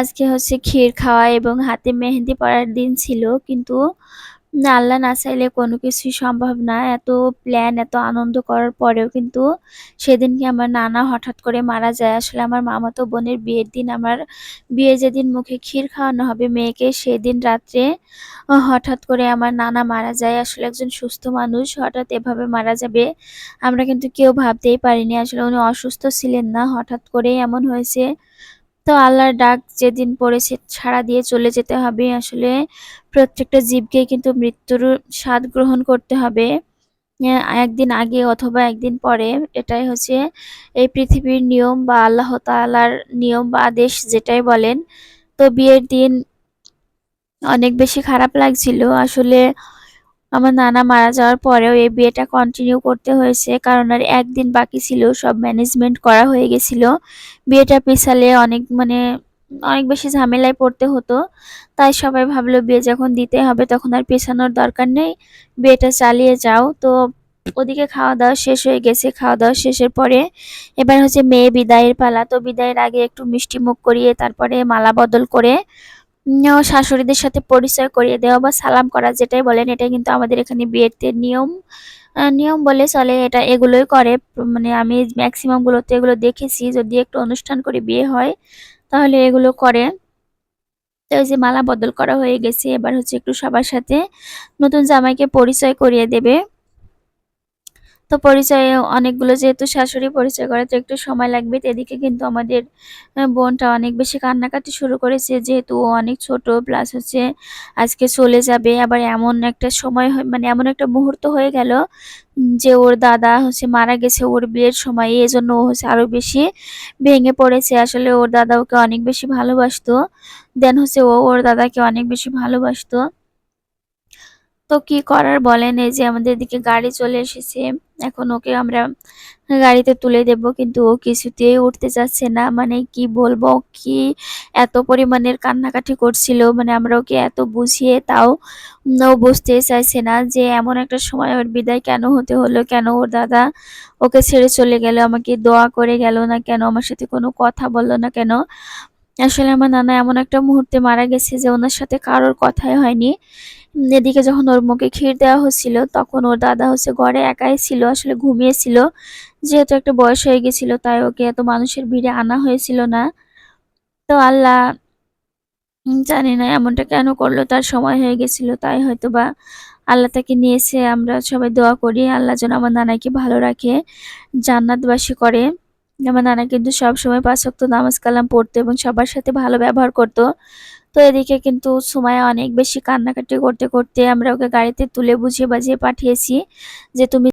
আজকে হচ্ছে ক্ষীর খাওয়া এবং হাতে মেহেন্দি পরার দিন ছিল, কিন্তু আল্লাহ না চাইলে কোনো কিছুই সম্ভব না। এত প্ল্যান এত আনন্দ করার পরেও কিন্তু সেদিনকে আমার নানা হঠাৎ করে মারা যায়। আসলে আমার মামাতো বোনের বিয়ের দিন আমার বিয়ে যেদিন মুখে ক্ষীর খাওয়ানো হবে, মেয়েকে সেদিন রাত্রে হঠাৎ করে আমার নানা মারা যায়। আসলে একজন সুস্থ মানুষ, হঠাৎ এভাবে মারা যাবে আমরা কিন্তু কেউ ভাবতেই পারিনি। আসলে উনি অসুস্থ ছিলেন না, হঠাৎ করে এমন হয়েছে তো আল্লাহর ডাক যেদিন পড়েছে ছাড়া দিয়ে চলে যেতে হবে। আসলে প্রত্যেকটা জীবকেই কিন্তু মৃত্যুর স্বাদ গ্রহণ করতে হবে। একদিন আগে অথবা একদিন পরে এটাই হচ্ছে এই পৃথিবীর নিয়ম বা আল্লাহ তাআলার নিয়ম বা আদেশ যেটাই বলেন। তো বিয়ের দিন অনেক বেশি খারাপ লাগছিল। আসলে আমার নানা মারা যাওয়ার পরেও এই বিয়েটা কন্টিনিউ করতে হয়েছে, কারণ আর একদিন বাকি ছিল, সব ম্যানেজমেন্ট করা হয়ে গেছিল। বিয়েটা পিছালে অনেক মানে অনেক বেশি ঝামেলায় পড়তে হতো। তাই সবাই ভাবলো বিয়ে যখন দিতে হবে তখন আর পেছানোর দরকার নেই, বিয়েটা চালিয়ে যাও। তো ওদিকে খাওয়া দাওয়া শেষ হয়ে গেছে, খাওয়া দাওয়া শেষের পরে এবার হচ্ছে মেয়ে বিদায়ের পালা। তো বিদায়ের আগে একটু মিষ্টি মুখ করিয়ে তারপরে মালা বদল করে শাশুড়িদের সাথে পরিচয় করিয়ে দেওয়া বা সালাম করা যেটাই বলেন, এটা কিন্তু আমাদের এখানে বিয়েতে নিয়ম নিয়ম বলে চলে। এটা এগুলোই করে। মানে আমি ম্যাক্সিমাম গুলোতে এগুলো দেখেছি। যদি একটু অনুষ্ঠান করে বিয়ে হয়, তাহলে এগুলো করে। তো ওই যে মালা বদল করা হয়ে গেছে। এবার হচ্ছে একটু সবার সাথে নতুন জামাইকে পরিচয় করিয়ে দেবে। তো পরিচয়ে, অনেকগুলো যেহেতু শাশুড়ি পরিচয় করাতে একটু সময় লাগবে। এদিকে কিন্তু আমাদের বোনটা অনেক বেশি কান্নাকাটি শুরু করেছে, যেহেতু ও অনেক ছোট প্লাস হচ্ছে আজকে চলে যাবে। আবার এমন একটা সময় মানে এমন একটা মুহূর্ত হয়ে গেল যে ওর দাদা হচ্ছে মারা গেছে ওর বিয়ের সময়। এই জন্য ও হচ্ছে আরও বেশি ভেঙে পড়েছে। আসলে ওর দাদা ওকে অনেক বেশি ভালোবাসতো। দেন হচ্ছে ও, ওর দাদাকে অনেক বেশি ভালোবাসতো। তো কি করার বলেন? এই যে আমাদের দিকে গাড়ি চলে এসেছে। এখন ওকে আমরা গাড়িতে তুলে দেব, কিন্তু ও কিছুতেই উঠতে চাচ্ছে না। মানে কি বলব কি এত পরিমাণের কান্নাকাটি করছিল? মানে আমরা ওকে এত বুঝিয়ে তাও ও বুঝতে চাইছে না যে এমন একটা সময় ওর বিদায় কেন হতে হলো? কেন ওর দাদা ওকে ছেড়ে চলে গেল? আমাকে দোয়া করে গেল না কেন? আমার সাথে কোনো কথা বলল না কেন? আসলে আমার নানা এমন একটা মুহূর্তে মারা গেছে যে ওনার সাথে কারোর কথাই হয়নি। এদিকে যখন ওর মুখে ক্ষীর দেওয়া হচ্ছিল, তখন ওর দাদা হচ্ছে ঘরে একাই ছিল, আসলে ঘুমিয়েছিল। যেহেতু একটা বয়স হয়ে গেছিল, তাই ওকে এত মানুষের ভিড়ে আনা হয়েছিল না। তো আল্লাহ জানি না এমনটা কেন করল, তার সময় হয়ে গেছিল, তাই হয়তো বা আল্লাহ তাকে নিয়েছে। আমরা সবাই দোয়া করি, আল্লাহ যেন আমার নানাকে ভালো রাখে, জান্নাতবাসী করে। আমার নানা কিন্তু সব সময় পাঁচ শক্ত নামাজ কালাম পড়তো এবং সবার সাথে ভালো ব্যবহার করতো। তো এদিকে কিন্তু সুমায়া অনেক বেশি কান্নাকাটি করতে করতে আমরা ওকে গাড়িতে তুলে বুঝিয়ে বাজিয়ে পাঠিয়েছি যে তুমি